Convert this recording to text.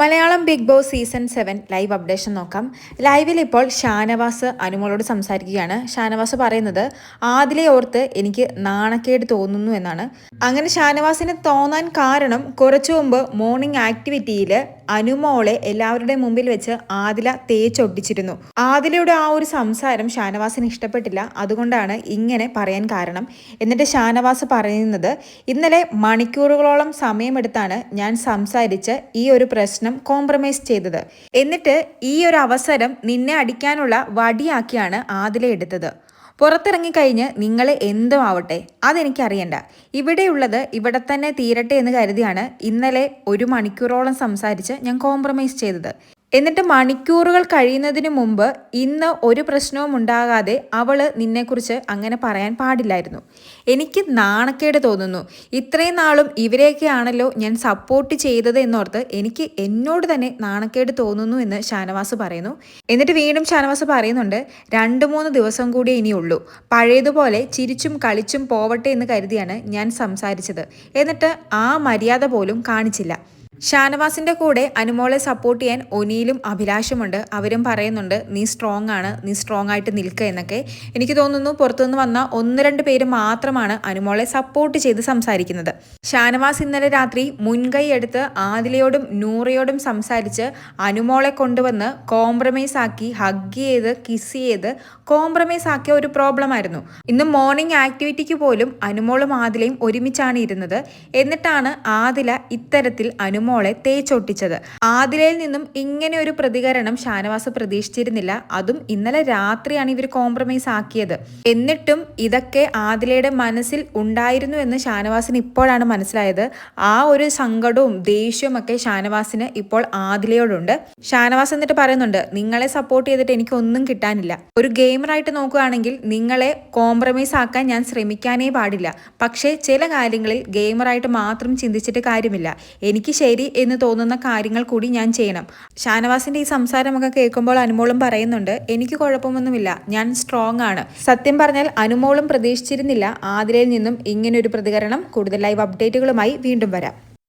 Malayalam big boss season seven live updation നോക്കാം. ലൈവിൽ ഇപ്പോൾ ഷാനവാസ് അനുമോളോട് സംസാരിക്കുകയാണ്. ഷാനവാസ് പറയുന്നത് ആദിലെ ഓർത്ത് എനിക്ക് നാണക്കേട് തോന്നുന്നു എന്നാണ്. അങ്ങനെ ഷാനവാസിന് തോന്നാൻ കാരണം കുറച്ചു മുമ്പ് മോർണിംഗ് ആക്ടിവിറ്റിയിൽ അനുമോളെ എല്ലാവരുടെ മുമ്പിൽ വെച്ച് ആദില തേച്ചൊട്ടിച്ചിരുന്നു. ആദിലയുടെ ആ ഒരു സംസാരം ഷാനവാസിന് ഇഷ്ടപ്പെട്ടില്ല. അതുകൊണ്ടാണ് ഇങ്ങനെ പറയാൻ കാരണം. എന്നിട്ട് ഷാനവാസ് പറയുന്നത് ഇന്നലെ മണിക്കൂറുകളോളം സമയമെടുത്താണ് ഞാൻ സംസാരിച്ച് ഈ ഒരു പ്രശ്നം കോംപ്രമൈസ് ചെയ്തത്. എന്നിട്ട് ഈ ഒരു അവസരം നിന്നെ അടിക്കാനുള്ള വടിയാക്കിയാണ് ആദില എടുത്തത്. പുറത്തിറങ്ങിക്കഴിഞ്ഞ് നിങ്ങൾ എന്തും ആവട്ടെ അതെനിക്കറിയണ്ട. ഇവിടെയുള്ളത് ഇവിടെ തന്നെ തീരട്ടെ എന്ന് കരുതിയാണ് ഇന്നലെ ഒരു മണിക്കൂറോളം സംസാരിച്ച് ഞാൻ കോംപ്രമൈസ് ചെയ്തത്. എന്നിട്ട് മണിക്കൂറുകൾ കഴിയുന്നതിന് മുമ്പ് ഇന്ന് ഒരു പ്രശ്നവും ഉണ്ടാകാതെ അവൾ നിന്നെക്കുറിച്ച് അങ്ങനെ പറയാൻ പാടില്ലായിരുന്നു. എനിക്ക് നാണക്കേട് തോന്നുന്നു. ഇത്രയും നാളും ഇവരെയൊക്കെയാണല്ലോ ഞാൻ സപ്പോർട്ട് ചെയ്തത് എന്നോർത്ത് എനിക്ക് എന്നോട് തന്നെ നാണക്കേട് തോന്നുന്നു എന്ന് ഷാനവാസ് പറയുന്നു. എന്നിട്ട് വീണ്ടും ഷാനവാസ് പറയുന്നുണ്ട് രണ്ട് മൂന്ന് ദിവസം കൂടി ഇനിയുള്ളൂ. പഴയതുപോലെ ചിരിച്ചും കളിച്ചും പോവട്ടെ എന്ന് കരുതിയാണ് ഞാൻ സംസാരിച്ചത്. എന്നിട്ട് ആ മര്യാദ പോലും കാണിച്ചില്ല. ഷാനവാസിന്റെ കൂടെ അനുമോളെ സപ്പോർട്ട് ചെയ്യാൻ ഒനിയിലും അഭിലാഷമുണ്ട്. അവരും പറയുന്നുണ്ട് നീ സ്ട്രോങ് ആണ് നീ സ്ട്രോങ് ആയിട്ട് നിൽക്കുക എന്നൊക്കെ. എനിക്ക് തോന്നുന്നു പുറത്തുനിന്ന് വന്ന ഒന്ന് രണ്ട് പേര് മാത്രമാണ് അനുമോളെ സപ്പോർട്ട് ചെയ്ത് സംസാരിക്കുന്നത്. ഷാനവാസ് ഇന്നലെ രാത്രി മുൻകൈ എടുത്ത് ആദിലയോടും നൂറയോടും സംസാരിച്ച് അനുമോളെ കൊണ്ടുവന്ന് കോംപ്രമൈസ് ആക്കി ഹഗ് ചെയ്ത് കിസ് ചെയ്ത് കോംപ്രമൈസ് ആക്കിയ ഒരു പ്രോബ്ലം ആയിരുന്നു. ഇന്ന് മോർണിംഗ് ആക്ടിവിറ്റിക്ക് പോലും അനുമോളും ആദിലയും ഒരുമിച്ചാണ് ഇരുന്നത്. എന്നിട്ടാണ് ആദില ഇത്തരത്തിൽ അനുമോളെ തേച്ചൊട്ടിച്ചത്. ആദിലയിൽ നിന്നും ഇങ്ങനെ ഒരു പ്രതികരണം ഷാനവാസ് പ്രതീക്ഷിച്ചിരുന്നില്ല. അതും ഇന്നലെ രാത്രിയാണ് ഇവർ കോംപ്രമൈസ് ആക്കിയത്. എന്നിട്ടും ഇതൊക്കെ ആദിലയുടെ മനസ്സിൽ ഉണ്ടായിരുന്നു എന്ന് ഷാനവാസിന് ഇപ്പോഴാണ് മനസ്സിലായത്. ആ ഒരു സങ്കടവും ദേഷ്യവും ഒക്കെ ഷാനവാസിന് ഇപ്പോൾ ആദിലയോടുണ്ട്. ഷാനവാസ് എന്നിട്ട് പറയുന്നുണ്ട് നിങ്ങളെ സപ്പോർട്ട് ചെയ്തിട്ട് എനിക്ക് ഒന്നും കിട്ടാനില്ല. ഒരു ഗെയിമറായിട്ട് നോക്കുകയാണെങ്കിൽ നിങ്ങളെ കോംപ്രമൈസ് ആക്കാൻ ഞാൻ ശ്രമിക്കാനേ പാടില്ല. പക്ഷേ ചില കാര്യങ്ങളിൽ ഗെയിമറായിട്ട് മാത്രം ചിന്തിച്ചിട്ട് കാര്യമില്ല. എനിക്ക് ശരി എന്ന് തോന്നുന്ന കാര്യങ്ങൾ കൂടി ഞാൻ ചെയ്യണം. ഷാനവാസിന്റെ ഈ സംസാരമൊക്കെ കേൾക്കുമ്പോൾ അനുമോളും പറയുന്നുണ്ട് എനിക്ക് കുഴപ്പമൊന്നുമില്ല ഞാൻ സ്ട്രോങ് ആണ്. സത്യം പറഞ്ഞാൽ അനുമോളും പ്രതീക്ഷിച്ചിരുന്നില്ല ആതിരയിൽ നിന്നും ഇങ്ങനൊരു പ്രതികരണം കൂടുതൽ ലൈവ് അപ്ഡേറ്റുകളുമായി വീണ്ടും വരാം.